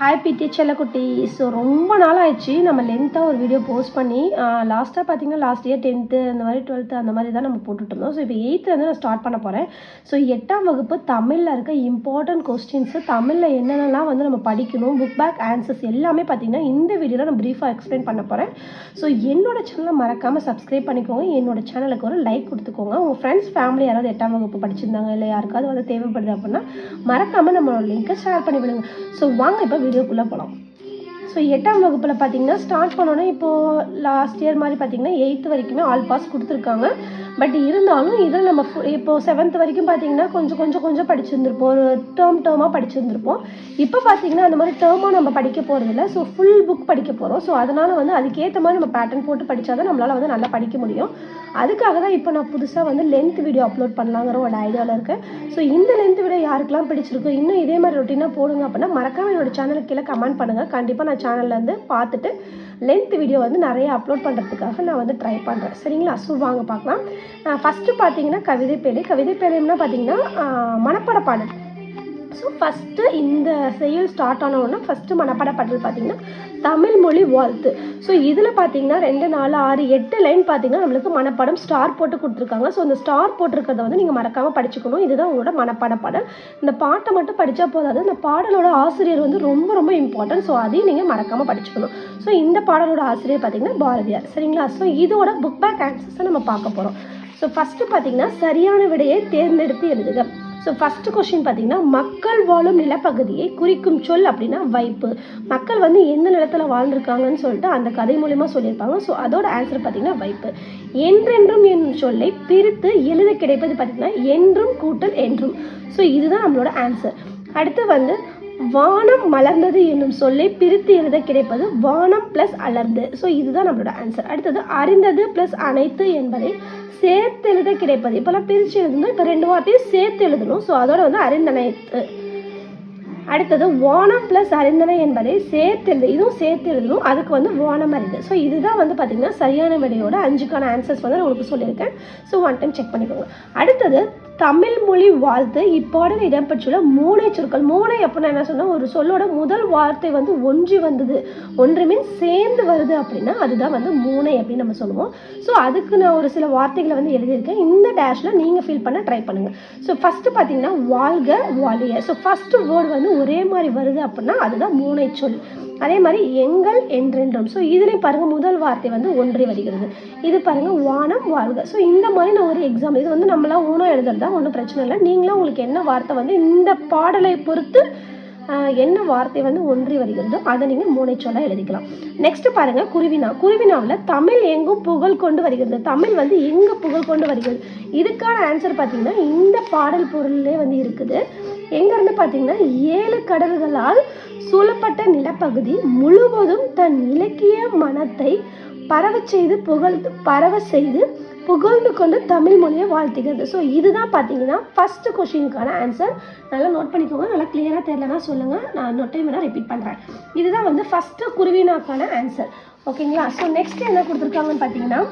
Hi பிடி செல்லக்குட்டி so ரொம்ப நாள் ஆயிடுச்சு நம்ம லென்த்தாக ஒரு வீடியோ போஸ்ட் பண்ணி லாஸ்ட்டாக பார்த்தீங்கன்னா லாஸ்ட் இயர் டென்த்து அந்த மாதிரி டுவெல்த்து அந்த மாதிரி தான் நம்ம போட்டுட்டு இருந்தோம். ஸோ இப்போ எயித்துலேருந்து நான் ஸ்டார்ட் பண்ண போகிறேன் ஸோ எட்டாம் வகுப்பு தமிழில் இருக்க இம்பார்ட்டன்ட் கொஸ்டின்ஸு தமிழில் என்னென்னலாம் வந்து நம்ம படிக்கணும் புக் பேக் ஆன்சர்ஸ் எல்லாமே பார்த்தீங்கன்னா இந்த வீடியோவில் நான் ப்ரீஃபாக எக்ஸ்பிளைன் பண்ண போகிறேன் ஸோ என்னோட சேனலை மறக்காமல் சப்ஸ்கிரைப் பண்ணிக்கோங்க. என்னோட சேனலுக்கு ஒரு லைக் கொடுத்துக்கோங்க. உங்கள் ஃப்ரெண்ட்ஸ் ஃபேமிலி யாராவது எட்டாம் வகுப்பு படிச்சிருந்தாங்க இல்லை யாருக்காவது வந்து தேவைப்படுது அப்படின்னா மறக்காமல் நம்மளோட லிங்க்கை ஷேர் பண்ணி விடுங்க. ஸோ வாங்க இப்போ வீடியோக்குள்ளே போகலாம். ஸோ எட்டாம் வகுப்பில் பார்த்தீங்கன்னா ஸ்டார்ட் பண்ணோன்னே இப்போது லாஸ்ட் இயர் மாதிரி பார்த்தீங்கன்னா எயித்து வரைக்குமே ஆல் பாஸ் கொடுத்துருக்காங்க. பட் இருந்தாலும் இதில் நம்ம இப்போது இப்போ செவன்த் வரைக்கும் பார்த்தீங்கன்னா கொஞ்சம் கொஞ்சம் கொஞ்சம் படிச்சிருந்துருப்போம். ஒரு டேர்ம் டேர்மாக படிச்சிருந்துருப்போம். இப்போ பார்த்தீங்கன்னா அந்த மாதிரி டேர்மாக நம்ம படிக்க போகிறதில்ல ஸோ ஃபுல் புக் படிக்க போகிறோம் ஸோ அதனால் வந்து அதுக்கேற்ற மாதிரி நம்ம பேட்டர்ன் போட்டு படித்தா தான் நம்மளால் வந்து நல்லா படிக்க முடியும். அதுக்காக தான் இப்போ நான் புதுசாக வந்து லென்த் வீடியோ அப்லோட் பண்ணலாங்கிற ஒரு ஐடியாவில் இருக்கேன். ஸோ இந்த லென்த் வீடியோ யாருக்கெல்லாம் பிடிச்சிருக்கு இன்னும் இதே மாதிரி ரொட்டீனாக போடுங்க அப்படின்னா மறக்காம என்னோட சேனலுக்கு கீழே கமெண்ட் பண்ணுங்கள் கண்டிப்பாக நான் சேனல்ல வந்து பார்த்துட்டு லென்த் வீடியோ வந்து நிறைய அப்லோட் பண்ணுறதுக்காக நான் வந்து ட்ரை பண்ணுறேன் சரிங்களா? ஸோ வாங்க பார்க்கலாம். ஃபஸ்ட்டு பார்த்தீங்கன்னா கவிதை பேழை கவிதை பேழைன்னா பார்த்தீங்கன்னா மனப்பட பாடல். ஸோ ஃபஸ்ட்டு இந்த செயல் ஸ்டார்ட் ஆன உடனே ஃபஸ்ட்டு மனப்பாட பாடல் பார்த்தீங்கன்னா தமிழ் மொழி வாழ்த்து. ஸோ இதில் பார்த்தீங்கன்னா ரெண்டு நாலு ஆறு எட்டு லைன் பார்த்தீங்கன்னா நம்மளுக்கு மனப்பாடம் ஸ்டார் போட்டு கொடுத்துருக்காங்க. ஸோ அந்த ஸ்டார் போட்டிருக்கிறத வந்து நீங்கள் மறக்காமல் படிச்சுக்கணும். இதுதான் உங்களோட மனப்பாட பாடல். இந்த பாட்டை மட்டும் படித்தா போதாது. இந்த பாடலோட ஆசிரியர் வந்து ரொம்ப ரொம்ப இம்பார்ட்டன்ட் ஸோ அதையும் நீங்கள் மறக்காமல் படிச்சுக்கணும். ஸோ இந்த பாடலோட ஆசிரியர் பார்த்திங்கன்னா பாரதியார். சரிங்களா? ஸோ இதோட புக் பேக் ஆன்சர்ஸை நம்ம பார்க்க போகிறோம் ஸோ ஃபஸ்ட்டு பார்த்தீங்கன்னா சரியான விடையை தேர்ந்தெடுத்து எழுதுக. ஸோ ஃபஸ்ட்டு கொஸ்டின் பார்த்தீங்கன்னா மக்கள் வாழும் நிலப்பகுதியை குறிக்கும் சொல் அப்படின்னா வைப்பு. மக்கள் வந்து எந்த நிலத்தில் வாழ்ந்துருக்காங்கன்னு சொல்லிட்டு அந்த கதை மூலிமா சொல்லியிருப்பாங்க. ஸோ அதோட ஆன்சர் பார்த்தீங்கன்னா வைப்பு. என்றென்றும் என் சொல்லை பிரித்து எழுத கிடைப்பது பார்த்தீங்கன்னா என்றும் கூட்டல் என்றும். ஸோ இதுதான் நம்மளோட ஆன்சர் அடுத்து வந்து வானம் மலர்ந்தது என்னும் சொல்லை பிரித்து எழுத கிடைப்பது வானம் ப்ளஸ் அலர்ந்து. ஸோ இதுதான் நம்மளோட ஆன்சர் அடுத்தது அறிந்தது ப்ளஸ் அனைத்து என்பதை சேர்த்து எழுத கிடைப்பது. இப்போலாம் பிரித்து எழுதணும் இப்போ ரெண்டு வார்த்தையும் சேர்த்து எழுதணும். ஸோ அதோட வந்து அறிந்தனைத்து அடுத்தது வானம் ப்ளஸ் அறிந்தனை என்பதை சேர்த்து எழுது இதுவும் சேர்த்து எழுதணும். அதுக்கு வந்து வானம் அறிந்து. ஸோ இதுதான் வந்து பார்த்திங்கன்னா சரியான விடையோட அஞ்சுக்கான ஆன்சர்ஸ் வந்து நான் உங்களுக்கு சொல்லியிருக்கேன். ஸோ ஒன் டைம் செக் பண்ணிக்கோங்க. அடுத்தது தமிழ் மொழி வாழ்த்து. இப்பாடல் இடம்பெற்றுள்ள மூளை சொற்கள். மூளை அப்படின்னா என்ன சொன்னால் ஒரு சொல்லோட முதல் வார்த்தை வந்து ஒன்றி வந்தது. ஒன்று மீன் சேர்ந்து வருது அப்படின்னா அதுதான் வந்து மூளை அப்படின்னு நம்ம சொல்லுவோம். ஸோ அதுக்கு நான் ஒரு சில வார்த்தைகளை வந்து எழுதியிருக்கேன். இந்த டேஷில் நீங்கள் ஃபீல் பண்ண ட்ரை பண்ணுங்கள் ஸோ ஃபஸ்ட்டு பார்த்தீங்கன்னா வாழ்க வாழிய ஸோ ஃபஸ்ட்டு வேர்டு வந்து ஒரே மாதிரி வருது அப்படின்னா அதுதான் மூளை சொல். அதே மாதிரி எங்கள் என்றென்றும். ஸோ இதுலேயும் பாருங்கள் முதல் வார்த்தை வந்து ஒன்றி வருகிறது. இது பாருங்கள் வானம் வாழ்க. ஸோ இந்த மாதிரி நான் ஒரு எக்ஸாம் இது வந்து நம்மளாம் ஊனம் எழுதுறது தான் ஒன்றும் பிரச்சனை இல்லை. நீங்களும் உங்களுக்கு என்ன வார்த்தை வந்து இந்த பாடலை பொறுத்து என்ன வார்த்தை வந்து ஒன்றி வருகிறதோ அதை நீங்கள் மூளை எழுதிக்கலாம். நெக்ஸ்ட் பாருங்கள் குருவினா. குருவினாவில் தமிழ் எங்கும் புகழ் கொண்டு வருகிறது. தமிழ் வந்து எங்கே புகழ் கொண்டு வருகிறது? இதுக்கான ஆன்சர் பார்த்தீங்கன்னா இந்த பாடல் பொருளே வந்து இருக்குது. எங்கேருந்து பார்த்தீங்கன்னா ஏழு கடல்களால் சூழப்பட்ட நிலப்பகுதி முழுவதும் தன் இலக்கிய மனத்தை பரவ செய்து புகழ்ந்து பரவ செய்து புகழ்ந்து கொண்டு தமிழ் மொழியை வாழ்த்துகிறது. ஸோ இதுதான் பார்த்தீங்கன்னா ஃபஸ்ட்டு கொஷினுக்கான ஆன்சர் நல்லா நோட் பண்ணிக்கோங்க. நல்லா கிளியராக தெரியலனா சொல்லுங்கள் நான் இன்னொரு டைம் வேணால் ரிப்பீட் பண்ணுறேன் இதுதான் வந்து ஃபஸ்ட்டு குருவினாக்கான ஆன்சர் ஓகேங்களா ஸோ நெக்ஸ்ட் என்ன கொடுத்துருக்காங்கன்னு பார்த்தீங்கன்னா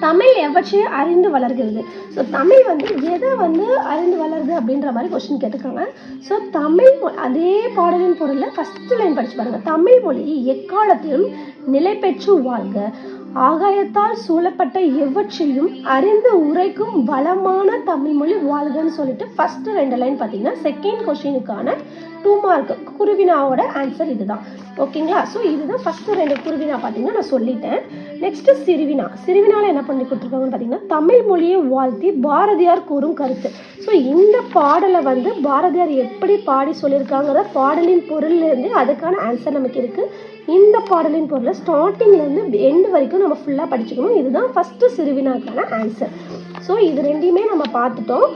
தமிழ் எவற்றையும் அறிந்து வளர்கிறது? ஸோ தமிழ் வந்து எதை வந்து அறிந்து வளருது அப்படின்ற மாதிரி கொஸ்டின் கேட்டுக்காங்க ஸோ தமிழ் அதே பாடலின் பொருளில் ஃபஸ்ட்டு லைன் படிச்சு பாருங்கள் தமிழ் மொழி எக்காலத்திலும் நிலை பெற்று வாழ்க. ஆகாயத்தால் சூழப்பட்ட எவற்றையும் அறிந்து உரைக்கும் வளமான தமிழ் மொழி வாழ்கன்னு சொல்லிட்டு ஃபஸ்ட்டு ரெண்டு லைன் பார்த்தீங்கன்னா செகண்ட் கொஸ்டினுக்கான டூ மார்க் குருவினாவோட ஆன்சர் இதுதான். ஓகேங்களா ஸோ இதுதான் ஃபஸ்ட்டு ரெண்டு குருவினா பார்த்தீங்கன்னா நான் சொல்லிட்டேன். நெக்ஸ்ட்டு சிறுவினா. சிறுவினால என்ன பண்ணி கொடுத்துருக்காங்கன்னு பார்த்தீங்கன்னா தமிழ் மொழியை வாழ்த்தி பாரதியார் கூறும் கருத்து. ஸோ இந்த பாடலை வந்து பாரதியார் எப்படி பாடி சொல்லியிருக்காங்கிற பாடலின் பொருள்லேருந்து அதுக்கான ஆன்சர் நமக்கு இருக்குது இந்த பாடலின் பொருளை ஸ்டார்டிங்லேருந்து எண்டு வரைக்கும் நம்ம ஃபுல்லாக படிச்சுக்கணும். இதுதான் ஃபஸ்ட்டு சிறுவினாக்கான ஆன்சர் ஸோ இது ரெண்டையுமே நம்ம பார்த்துட்டோம்.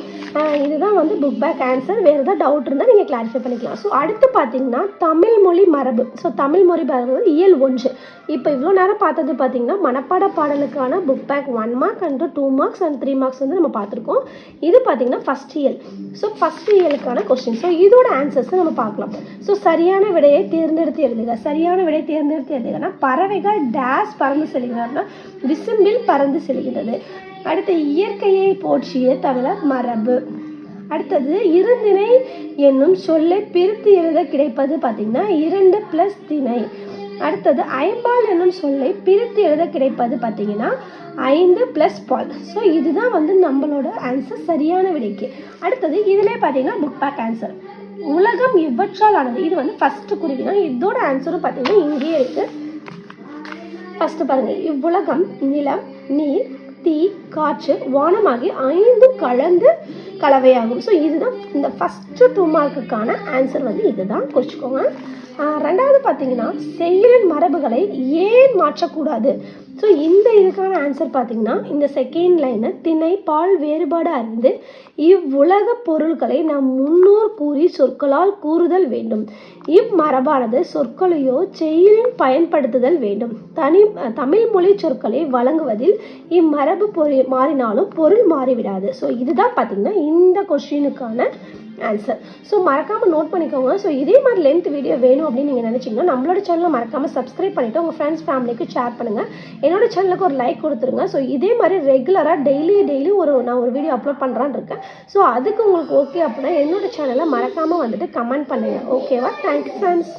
இதுதான் வந்து புக் பேக் ஆன்சர் வேறு ஏதாவது டவுட் இருந்தால் நீங்கள் கிளாரிஃபை பண்ணிக்கலாம். ஸோ அடுத்து பார்த்தீங்கன்னா தமிழ் மொழி மரபு. ஸோ தமிழ் மொழி மரபு வந்து இயல் ஒன்று. இப்போ இவ்வளோ நேரம் பார்த்தது பார்த்தீங்கன்னா மனப்பாட பாடலுக்கான book back one mark and two marks and three marks வந்து நம்ம பார்த்துருக்கோம். இது பார்த்தீங்கன்னா ஃபஸ்ட் இயல். ஸோ ஃபஸ்ட் இயலுக்கான கொஸ்டின் ஸோ இதோட ஆன்சர்ஸை நம்ம பார்க்கலாம். ஸோ சரியான விடையை தேர்ந்தெடுத்து எழுதுக. சரியான விடையை தேர்ந்தெடுத்து எழுதுகன்னா பறவைகள் டேஸ் பறந்து செல்கிறார்னா விசும்பில் பறந்து செல்கிறது அடுத்து இயற்கையை போற்றிய தமிழர் மரபு. அடுத்தது இருந்தினை என்னும் சொல்லை பிரித்து எழுத கிடைப்பது பார்த்தீங்கன்னா இரண்டு ப்ளஸ் திணை. அடுத்தது ஐம்பால் என்னும் சொல்லை பிரித்து எழுத கிடைப்பது பார்த்தீங்கன்னா ஐந்து ப்ளஸ் பால். ஸோ இதுதான் வந்து நம்மளோட ஆன்சர் சரியான விடைக்கு. அடுத்தது இதிலே பார்த்தீங்கன்னா புக் பேக் ஆன்சர் உலகம் இவற்றால் ஆனது? இது வந்து ஃபர்ஸ்ட் குறிக்கணும் இதோட ஆன்சரும் பார்த்தீங்கன்னா இங்கேயே இருக்கு. ஃபர்ஸ்ட் பாருங்க. இவ்வுலகம் நிலம் நீர் தீ காற்று வானம் ஆகிய ஐந்தும் கலந்து கலவையாகும். ஸோ இதுதான் இந்த ஃபஸ்ட்டு டூ மார்க்குக்கான ஆன்சர் வந்து இதுதான். குறிச்சிக்கோங்க ரெண்டாவது பார்த்தீங்கன்னா செயலின் மரபுகளை ஏன் மாற்றக்கூடாது? ஸோ இந்த இதுக்கான ஆன்சர் பார்த்தீங்கன்னா இந்த செகண்ட் லைனு திணை பால் வேறுபாடு அறிந்து இவ்வுலக பொருட்களை நாம் முன்னோர் கூறி சொற்களால் கூறுதல் வேண்டும். இம்மரபானது சொற்களையோ செயலின் பயன்படுத்துதல் வேண்டும். தனி தமிழ் மொழி சொற்களை வழங்குவதில் இம்மரபு பொறி மாறினாலும் பொருள் மாறிவிடாது. ஸோ இதுதான் பார்த்தீங்கன்னா இந்த கொஸ்டினுக்கான ஆன்சர் ஸோ மறக்காமல் நோட் பண்ணிக்கோங்க. ஸோ இதே மாதிரி லென்த் வீடியோ வேணும் அப்படின்னு நீங்கள் நினச்சிங்கன்னா நம்மளோட சேனலை மறக்காமல் சப்ஸ்கிரைப் பண்ணிவிட்டு உங்கள் ஃப்ரெண்ட்ஸ் ஃபேமிலிக்கு ஷேர் பண்ணுங்கள் என்னோடய சேனலுக்கு ஒரு லைக் கொடுத்துருங்க. ஸோ இதே மாதிரி ரெகுலராக டெய்லி டெய்லி ஒரு நான் ஒரு வீடியோ அப்லோட் பண்ணுறான்னு இருக்கேன். ஸோ அதுக்கு உங்களுக்கு ஓகே அப்படின்னா என்னோட சேனலை மறக்காமல் வந்துட்டு கமெண்ட் பண்ணுங்கள் ஓகேவா தேங்க்யூ ஃப்ரெண்ட்ஸ்